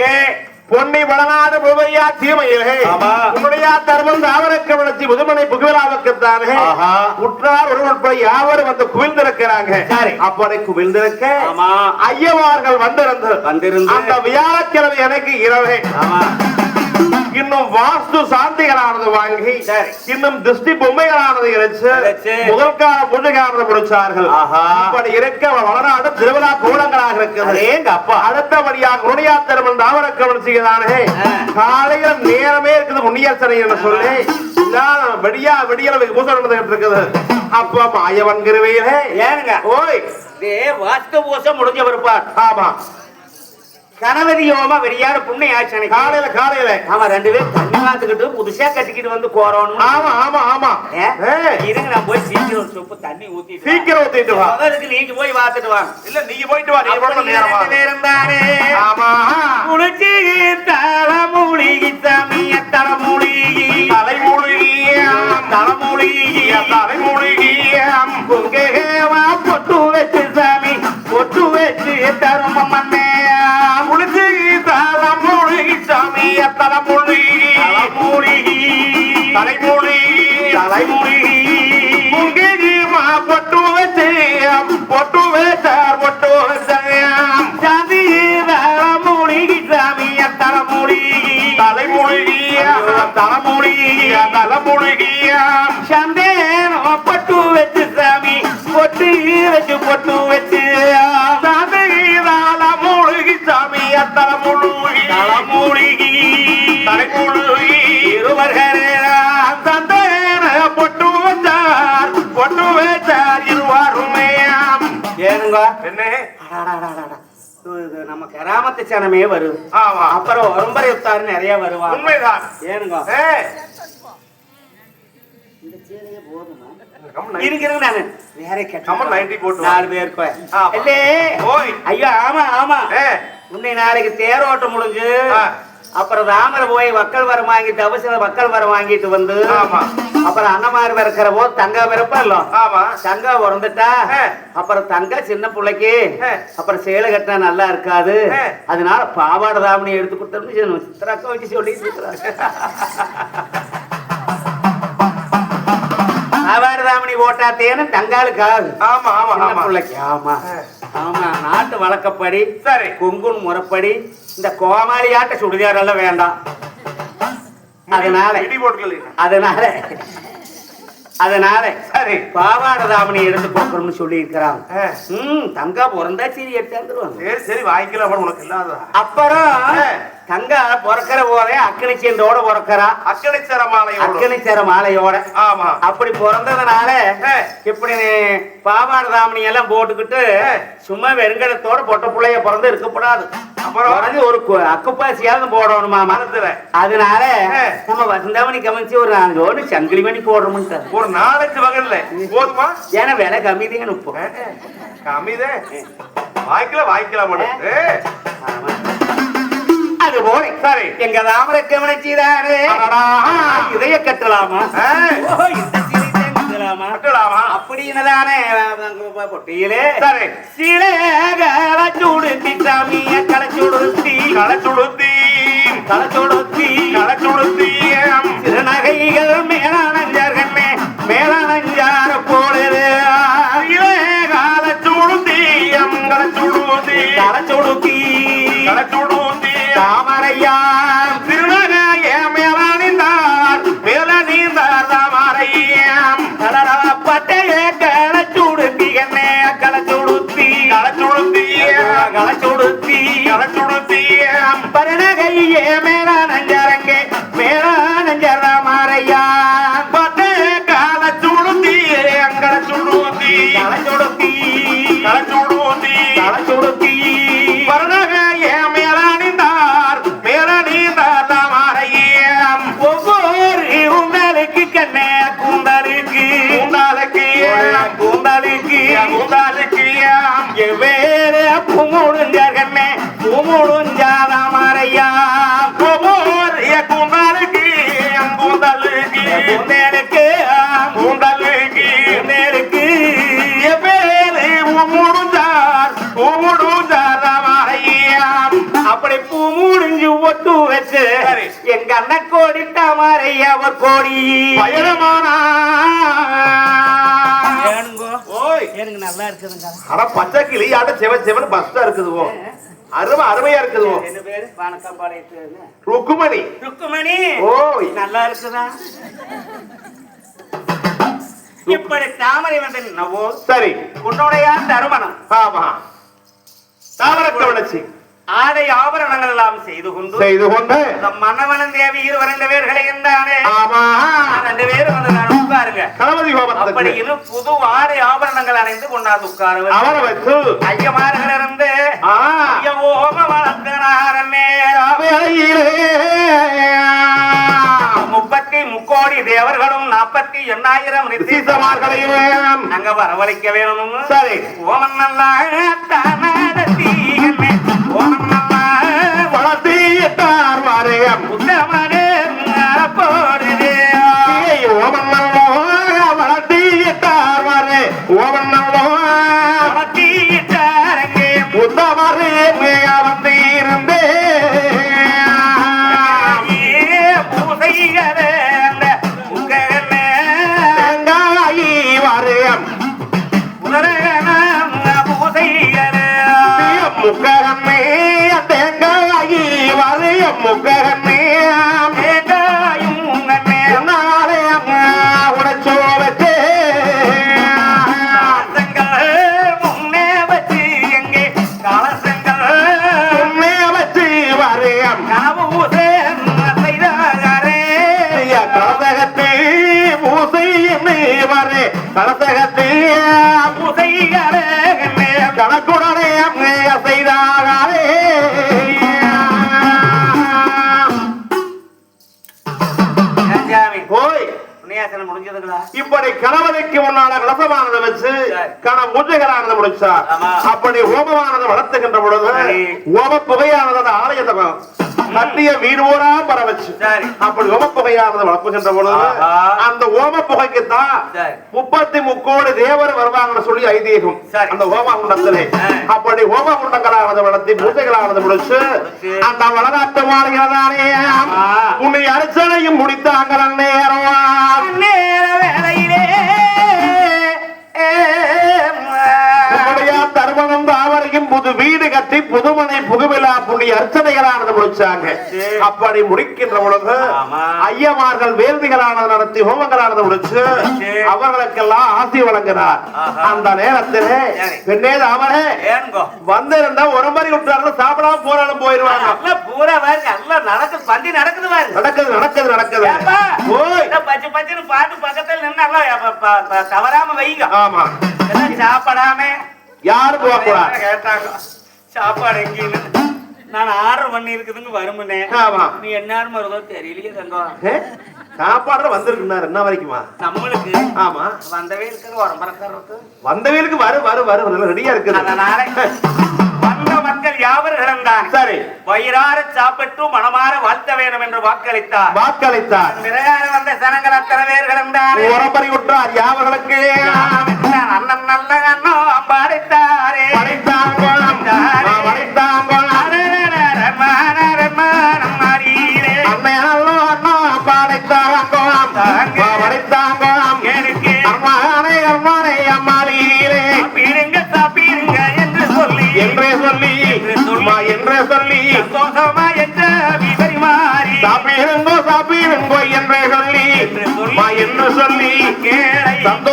எதற்கு பொன்னி வளநாடு புவையா தீமையிலே. உன்னுடைய தர்மம் தாவரக்க வளர்ச்சி முதுமனை புகழாவுக்குத்தானே ஆஹா. உற்றார் போய் யாவரும் வந்து. அப்பனை குவிந்திருக்க ஆமா ஐயவார்கள் வந்திருந்து வந்திருந்து. அந்த வியாழக்கிழமை எனக்கு இரவே ஆமா இன்னும் வாஸ்து சாந்திகளானது வாங்கி சரி. இன்னும் திருஷ்டி பொம்மைகளானது இறைச்சு. முதல் கால பூஜைக்கானது முடிச்சார்கள். இப்படி இருக்க வளநாடு திருவிழா கோலங்களாக இருக்கிறது. அதேங்க அப்பா. அடுத்தபடியாக குருணியாத்திரம் தாவரக்கவன் செய்யதானே ஆ. காலையில நேரமே இருக்குது முன்னியர்ச்சனை என்று சொல்லி. நான் வெடியா வெடியல பூசை நடந்துகிட்டு இருக்குது அப்ப மாயவன் கிருவையிலே. ஏனுங்க? ஓய். வாஸ்து பூசம் முடிஞ்ச பிற்பாடு. ஆமா. கணவதி யோமா வெறியாடு புண்ணிய ஆச்சனை காலையில காலையில. ஆமா ரெண்டு பேரும் தண்ணி வாத்துக்கிட்டு புதுசா கட்டிக்கிட்டு வந்து கோரணும் ஆமா ஆமா ஆமா. இருங்க நான் போய் சீக்கிரம் சொப்பு தண்ணி வரேன். சீக்கிரம் ஊத்திட்டு வா. முதலுக்கு நீங்க போய் வாத்துட்டு வாங்க இல்ல நீங்க போயிட்டு வா நீங்க போயிட்டு நேரமா. நேரம் தானே. ஆமா. குளிச்சு தலைமூலிகி சாமிய தலைமூலிகி தலைமூழ்கியம் தலைமூலிகி தலைமூழ்கியம் குங்கேவா பொட்டு வச்சு சாமி பொட்டு தலைமூலிகி முங்கிமா பொட்டு வச்சு பொட்டு வச்சார் பொட்டு வச்சாம் சாந்தி தலைமூலிகி சாமிய தலைமூலிகி தலைமூழ்கியம் தலைமூலிகி தலைமூழ்கியம் சந்தேனம் பொட்டு வச்சு சாமி பொட்டு வச்சு பொட்டு வச்சு. சதையிலால மூழ்கி சாமிய தலைமூழ்கி தலைமூலிகி தலைமூழ்கி. கிராமத்து சனமே வருது ஆமா. அப்புறம் ஒரம்பரை உத்தாரு நிறைய வருவாங்க உண்மைதான். ஏனுங்க. இருக்கிறது நானு வேற கெட்ட. கம்மல் 90 போட்டு. நாலு ஆமா. இல்லே. ஐயா ஆமா ஆமா. ஏ, முன்னை நாளைக்கு தேரோட்டம் முடிஞ்சு. அப்புறம் ராமர் போய் வக்கல் வரம் வாங்கிட்டு அவசர வக்கல் வரம் வாங்கிட்டு வந்து ஆமா. அப்புறம் அண்ணமார் பிறக்கிற போது தங்கா பிறப்பல்ல ஆமா தங்கா பிறந்துட்டா. அப்புறம் தங்க சின்ன பிள்ளைக்கு. அப்புறம் சேலை கட்டினா நல்லா இருக்காது. அதனால பாவாடை தாவணி எடுத்து கொடுத்தோம்னு சித்திராக்க வச்சு சொல்லிட்டு இருக்கிறாங்க பாவாடை தாவணி போட்டாத்தேன்னு தங்காளுக்கு ஆகுது ஆமா ஆமா பிள்ளைக்கு ஆமா. ஆமா நாட்டு வழக்கப்படி சரி கொங்குன் முறைப்படி இந்த கோமாளியாட்ட சுடிதார் எல்லாம் வேண்டாம் அதனால அதனால அதனால சரி பாவாடை தாவணி எடுத்து போக்கணும்னு சொல்லி இருக்கிறாங்க. ம் தங்கா பிறந்தா சரி எடுத்தாந்துருவாங்க சரி சரி வாங்கிக்கலாம் அப்புறம் உனக்கு இல்லாததா அப்புறம். தங்கா பிறக்கிற போதே அக்கனி சேர்ந்தோட பிறக்கிறா அக்கனி சேர மாலையோட ஆமா அப்படி பிறந்ததுனால. இப்படி பாவாடை தாவணி எல்லாம் போட்டுக்கிட்டு. சும்மா வெறுங்கடத்தோட பொட்ட பிள்ளைய பிறந்து இருக்கக்கூடாது? குறைஞ்சு ஒரு அக்குப்பாசியாவது போடணுமா மனசுல அதனால. நம்ம வசந்தாமணி கமிச்சு ஒரு நாலு ஜோடி சங்கிலி மணி போடுறோம்னு ஒரு நாலஞ்சு வகையில. போதுமா? ஏன்னா விலை கம்மி தான் இப்போ வாய்க்கலாம் மேடம் ஆமா. அது போல. சரி. எங்க தாமரை கவனிச்சுதானே அடடா. இதைய கட்டலாமா? கட்டலாமா கட்டலாமா அப்படின்னுதானே பொட்டியிலே. சரி. சிலைகளை சுடுத்தி சாமிய களைச்சுடுத்தி. களச்சுடுத்தி. களைச்சுடுத்தி. களச்சுடுத்தி. திருநகைகள் மேலானஞ்சார்கள் மேலானஞ்சார போடுது பேரு புமுடுஞ்சார்கண்ணே புமுடுஞ்சாதாமாரையா புமோரிய குண்டலுக்கு குண்டலுக்கு நேருக்கு குண்டலுக்கு நேருக்கு பேரு புமுடுஞ்சார் புமுடுஞ்சாதாமாரையா அப்படி புமுடிஞ்சு ஒட்டு வச்சு எங்க அண்ணன் கோடிட்டா மாறையா அவர் கோடி. பயணமானா? எனக்கு நல்லா இருக்குதுங்க. அட பச்சை கிளியாட்ட செவ செவன் பஸ்டா இருக்குதுவோ. அருமை அருமையா இருக்குதுவோ. என்ன பேரு? பானக்கம்பாளையத்து ருக்குமணி. ருக்குமணி. ஓய். நல்லா இருக்குதா? இப்படி தாமரை வந்து நவோ சரி. உன்னுடைய தருமணம் ஆமா. தாமரத்தை வளர்ச்சி. ஆடை ஆபரணங்கள் எல்லாம் செய்து கொண்டு செய்து கொண்டு இந்த மன்னவனன் தேவி இருவர் ரெண்டு ஆமா. ரெண்டு பேரும் வந்து உட்காருங்க. கணபதி புது ஆடை ஆபரணங்கள் அணிந்து கொண்டாந்து உட்காரு அவரை வச்சு. ஐயமார்கள் இருந்து ஆ, ஐய ஓம வளர்க்கிறாரே வேலையிலே முப்பத்தி முக்கோடி தேவர்களும் நாற்பத்தி எண்ணாயிரம் நிச்சயமார்களையும் அங்க வரவழைக்க வேணும் சரி. ஓமன் நல்லா தானடத்தி என்னை ஓமன் நல்லா வளர்த்திட்டார் முக்ககமே தேங்காயி வரைய முக்ககமே புண்ணியாசனம் முடிஞ்சதுங்களா இப்படி கணவனுக்கு முன்னால கலசமானதை வச்சு கண பூஜைகளானதை முடிச்சார் ஆமா. அப்படி ஹோமமானதை வளர்த்துகின்ற பொழுது. ஹோம புகையானது ஆலயத்தை கட்டிய வீடு ஊரா பர வச்சு சரி. அப்படி ஓம புகையானது வளர்ப்புகின்ற பொழுது. அந்த ஓம புகைக்கு தான். முப்பத்தி முக்கோடி தேவர் வருவாங்கன்னு சொல்லி ஐதீகம். அந்த ஹோமகுண்டத்திலே ஆ. அப்படி ஹோமகுண்டங்களானது வளர்த்தி பூஜைகளானது முடிச்சு. அந்த வளநாட்டு மாளிகைதானே ஆமா. உன்னை அர்ச்சனையும் முடித்தாங்க நேரம் நேர வேளையிலே உன்னுடைய தர்மனம் தாவரையும் புது வீடு கட்டி புதுமனை புகுவிழா புண்ணிய அர்ச்சனைகளானது முடிச்சாங்க. அப்படி முடிக்கின்ற பொழுது. ஐயமார்கள் வேள்விகளானது நடத்தி ஹோமங்களானது முடிச்சு. அவர்களுக்கெல்லாம் ஆசி வழங்கினார். அந்த நேரத்திலே. பெண்ணே அவரே வந்திருந்தா ஒரு மாதிரி விட்டாலும் சாப்பிடாம போறாலும் போயிருவாங்க. பூரா நல்லா நடக்குது பந்தி நடக்குது நடக்குது நடக்குது நடக்குது. பச்சை பச்சைன்னு பாட்டு பக்கத்துல ப- தவறாம வைங்க. ஆமா. சாப்பிடாம. யாரும் போக கூடாது சாப்பாடு எங்கேன்னு. நான் ஆர்டர் பண்ணி இருக்குதுங்க வருமுனே. ஆமா. நீ என்ன வருதோ தெரியலையே தங்கம் ஏ, சாப்பாடு வந்திருக்குனாரு என்ன வரைக்குமா? நம்மளுக்கு ஆமா. வந்தவே இருக்கிற உடம்புறக்கிறது வந்தவேலுக்கு வரு வரு வரு ரெடியா இருக்குது. அதனால வந்த மக்கள் யாவர்களும் தான். சரி. வயிறார சாப்பிட்டு மனமாற வாழ்த்த வேண்டும் என்று வாக்களித்தார். வாக்களித்தார். பிரகார வந்த சனங்கள் அத்தனை பேர்களும் தான் உரம்பரி விட்டார் யாவர்களுக்கு? அண்ணன் நல்ல அண்ணன் அம்பாடித்தாரே படைத்தாங்கோளம்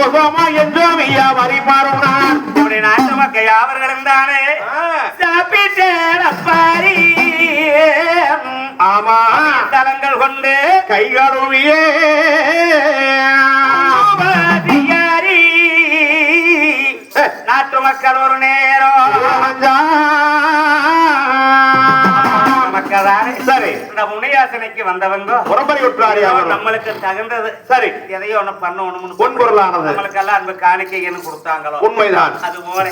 கேளை சந்தோஷமா என்றோமியா வரி மாறுனார் இப்படி நாட்டு மக்கள் யாவர்களும் தானே? சாப்பிட்டேன் அப்பாரி. ஆமா. தலங்கள் கொண்டு கை கழுவியே அதிகாரி நாட்டு மக்கள் ஒரு நேரம். முனியாசனைக்கு வந்தவங்க நம்மளுக்கு தகுந்தது. சரி. எதையோ ஒண்ணு பண்ணணும்னு பொன்பொருளானது. நம்மளுக்கெல்லாம் அன்பு காணிக்கைன்னு கொடுத்தாங்களோ? உண்மைதான். அது போல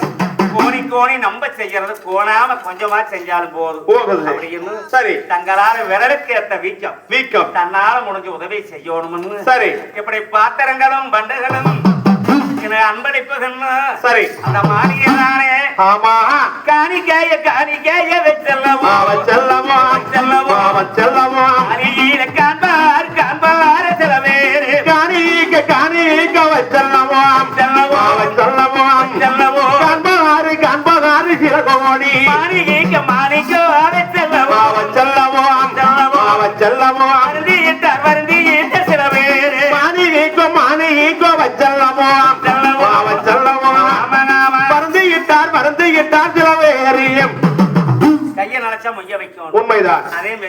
கோணி கோணி நம்ம செய்யறது. கோணாம கொஞ்சமா செஞ்சாலும் போதும். போகுது. அப்படின்னு சரி. தங்களால விரலுக்கு ஏத்த வீக்கம். வீக்கம். தன்னால முடிஞ்ச உதவி செய்யணும்னு. சரி. இப்படி பாத்திரங்களும் பண்டுகளும் எனக்கு அன்பளிப்புகள்னு சரி. அந்த மாளிகை தானே ஆமா காணிக்கைய காணிக்கைய வச்சல்லவோ மாவ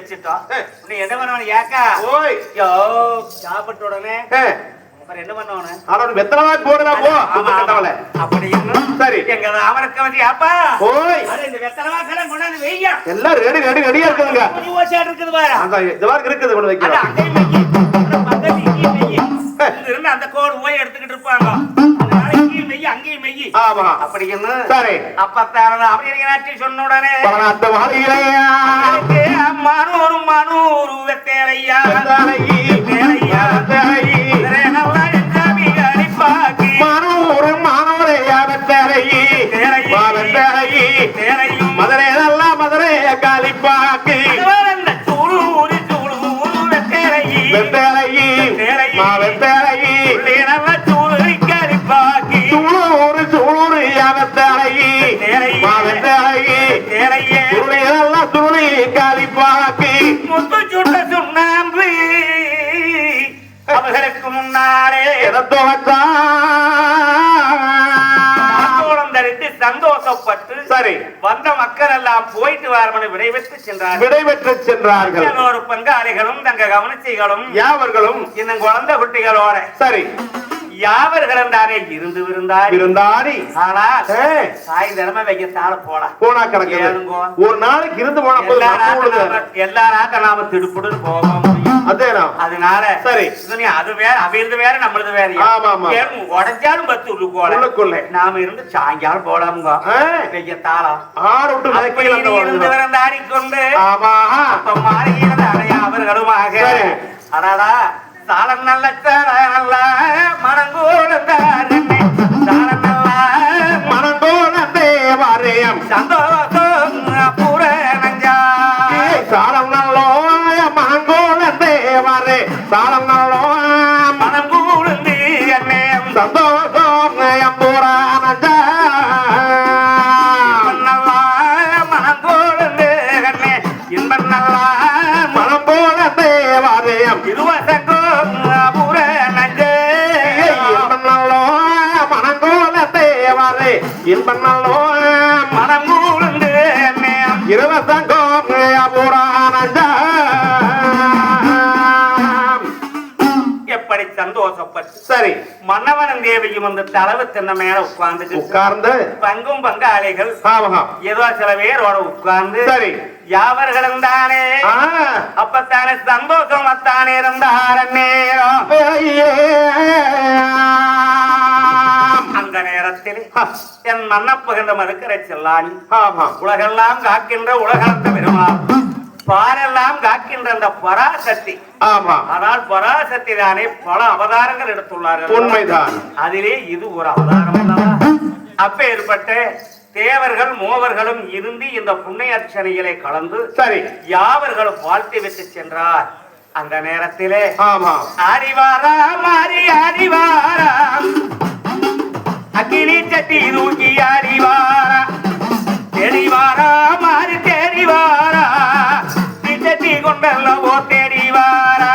வச்சுட்டோம் நீ என்ன பண்ணணும் ஏக்கா ஓய். யோ சாப்பிட்ட உடனே என்ன பண்ணணும் ஆனா வெத்தலை போடுறா போ அப்படி சரி. எங்க அவருக்கு வந்து அப்பா ஓய். இந்த வெத்தலை வாசலாம் கொண்டாந்து வெய்யா எல்லாம் ரெடி ரெடி ரெடியா இருக்குதுங்க. ஓசாடு இருக்குது பாரு. அந்த இருக்குது அந்த கோடு போய் எடுத்துக்கிட்டு இருப்பாங்க. வெய்யி அங்கேயும் வெய்யி ஆமா. அப்படி சரி. அப்படி நாட்டி சொன்ன உடனே அவருக்கு மனூரு மனூரு வெத்தேரையா வெத்தேரையா நல்லா சந்தோஷப்பட்டு சரி. வந்த மக்கள் எல்லாம் போயிட்டு வரமனு விடைபெற்று சென்றார்கள். விடைபெற்று சென்றார்கள். ஒரு பங்காளிகளும் தங்க கவனிச்சிகளும் யாவர்களும் இன்னும் குழந்தை குட்டிகளோட. சரி. யாவர்களும் தானே இருந்து விருந்தார். இருந்தாடி ஆனால் சாயந்தரமா வைக்க தாழ போலாம் போனா? ஒரு நாளைக்கு இருந்து போனா எல்லா ஊருக்கு. நாம- திடுப்புடுன்னு போக முடியும். அதனால சரி. அது வேற அவிழ்ந்து வேற நம்மளது வேற. உடஞ்சாலும் பத்து உள்ளுக்குள்ளே. நாம இருந்து சாயங்காலம் போலாமுங்க. வைக்க தாளம் ஆடு விட்டு அப்படி மிதக்கையில அந்த இருந்து வருது. விரந்தாடிக்கொண்டு ஆமா. அப்ப மாறுகிறது அடைய அவர்களுமாக. சரி. அடாடா சாலம் நல்ல தேவாரே இன்பம் நல்லோ மனம் கூழ்ந்து என்னே சந்தோஷப்பட்டு சரி மன்னவனும் தேவியும் வந்து தளவு தின்ன மேல உட்கார்ந்து உட்கார்ந்து? பங்கும் பங்காளிகள் ஏதோ சில பேரோட உட்கார்ந்து சரி. யாவர்களும் தானே? ஆ, அப்பத்தானே சந்தோஷமாத்தானே இருந்தார் நேரம் அந்த நேரத்தில் என் மன்னப்பகின்ற மறுக்கரை செல்லாணி ஆமா. உலகெல்லாம் காக்கின்ற உலகளந்த பெருமாள். பாரெல்லாம் காக்கின்ற அந்த பராசக்தி. ஆமா. ஆனால் பராசக்தி தானே பல அவதாரங்கள் எடுத்துள்ளார்கள். உண்மைதான். அதிலே இது ஒரு அவதாரம் அல்லவா? அப்ப ஏற்பட்ட தேவர்கள் மூவர்களும் இருந்து இந்த புண்ணிய அர்ச்சனைகளை கலந்து சரி. யாவர்களும் வாழ்த்தி விட்டு சென்றார். அந்த நேரத்திலே ஆமா. ஆடிவாராம் ஆடி ஆடிவாராம் அக்கினி சட்டி தூக்கி ஆடிவாரா தேடிவாரா மாறி தேடிவாரா கட்டி கொண்டல்லவோ தேடிவாரா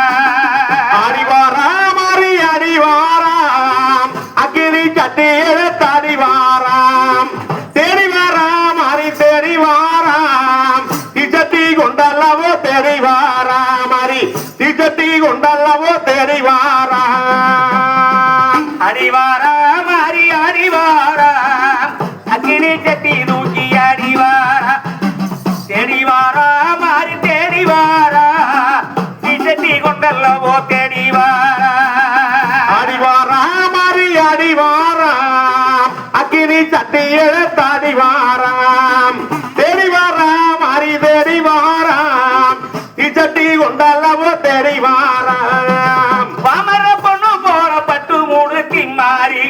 எழ தடிவாராம் தெரிவாராம் அரி தெரிவாராம் இச்சட்டி கொண்டல்லவோ தெரிவாராம் பாமர பொண்ணு போற பட்டு முழுத்தி மாறி.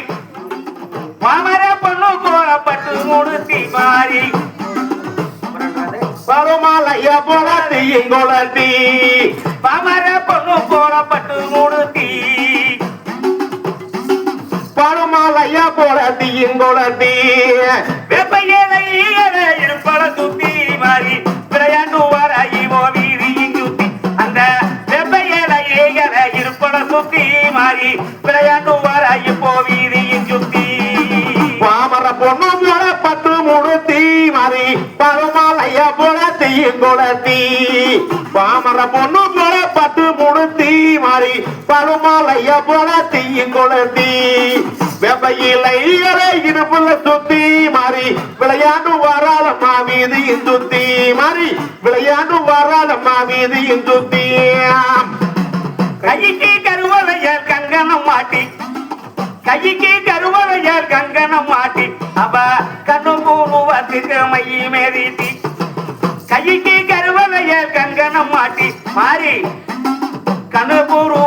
பாமர பொண்ணு போற பட்டு முழுத்தி மாறி. பருமாலைய போல தீங்குளத்தி பாமர பொண்ணு போற பட்டு முழுத்தி வெப்பையலை இருப்பட சுத்தி மாறி விளையாண்டு வர இவோ வீதியின் சுத்தி. அந்த வெப்பையலை சுத்தி மாறி விளையாண்டு வர இப்போ வீதியின் சுத்தி. பாமர பொண்ணு போல பத்து முடுத்தி மாறி பருமாலையா போல தீங்குளத்தி பாமர பொண்ணு போல பட்டு முடுத்தி மாறி கோலைய போல தீங்குளத்தி வெப்பையிலை இடுப்புல சுத்தி மாறி விளையாண்டு வரால வீதியின் இந்துத்தி மாறி விளையாண்டு வரால வீதியின் இந்துத்தி கைக்கு கருவலையர் கங்கணம் மாட்டி கைக்கு கருவலையர் கங்கணம் மாட்டி அவ கண்ணு கூணு பூர்வத்துக்கு மையி மேறிட்டி கைக்கு கருவலையர் கங்கணம் மாட்டி மாறி கண்ணு கூறு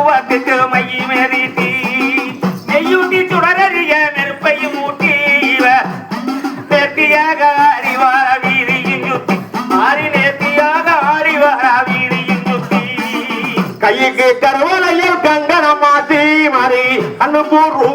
Ruhu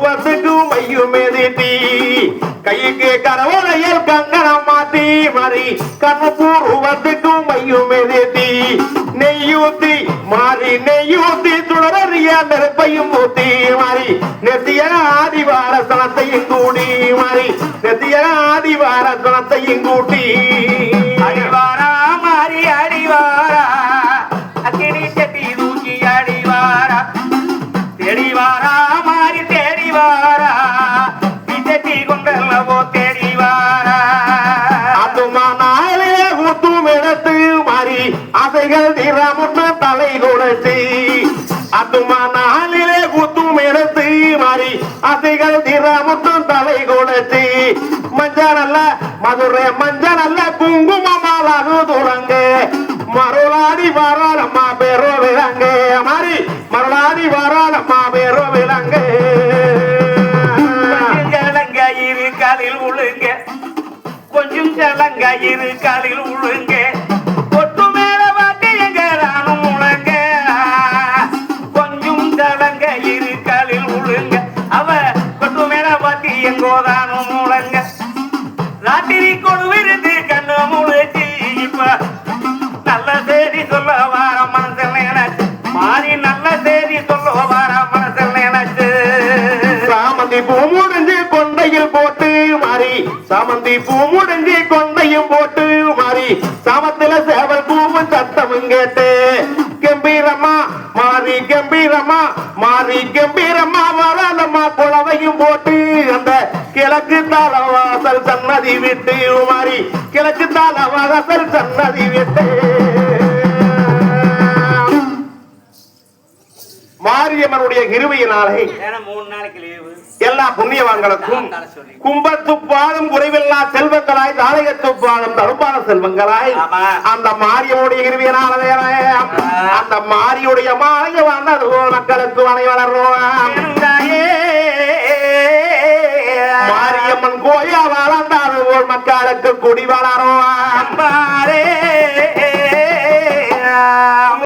அசைகள் தலை கொடுத்து அதுமா நாளிலே குத்தும் எடுத்து மாறி அதிகள் நிறமுட்டும் தலை கொடுத்து மஞ்சள் அல்ல மதுரை மஞ்சள் அல்ல குங்குமமாலாகு துறங்க மருளாடி வராளம்மா பேரோ விலங்க மாறி மருளாடி வராளம்மா பேரோ விலங்க. கொஞ்சம் ஜலங்க இரு காலில் உழுங்க கொஞ்சம் ஜலங்க இரு காலில் உழுங்க. சாமந்தி பூ முடிஞ்சு கொண்டையும் போட்டு மாறி சமத்துல சேவல் பூவும் சத்தமும் கேட்டு கம்பீரமா மாறி கம்பீரமா மாறி கம்பீரமா வராதம்மா குழவையும் போட்டு அந்த கிழக்கு தாளவாசல் சன்னதி விட்டு மாறி கிழக்கு தாளவாசல் சன்னதி விட்டு. மாரியம்மனுடைய கிருவையினாலே மூணு நாளைக்கு எல்லா புண்ணியவான்களுக்கும் கும்பத்து பாதம் குறைவில்லா செல்வங்களாய் தாளையத்து பாதம் தடுப்பான செல்வங்களாய். அந்த மாரியமுடைய இருவியனானதே அந்த மாரியுடைய மாய வந்தது மக்களுக்கு வனை வளர்றோம் மாரியம்மன் கோயா வளர்ந்தாது போல் மக்களுக்கு குடி வளரும்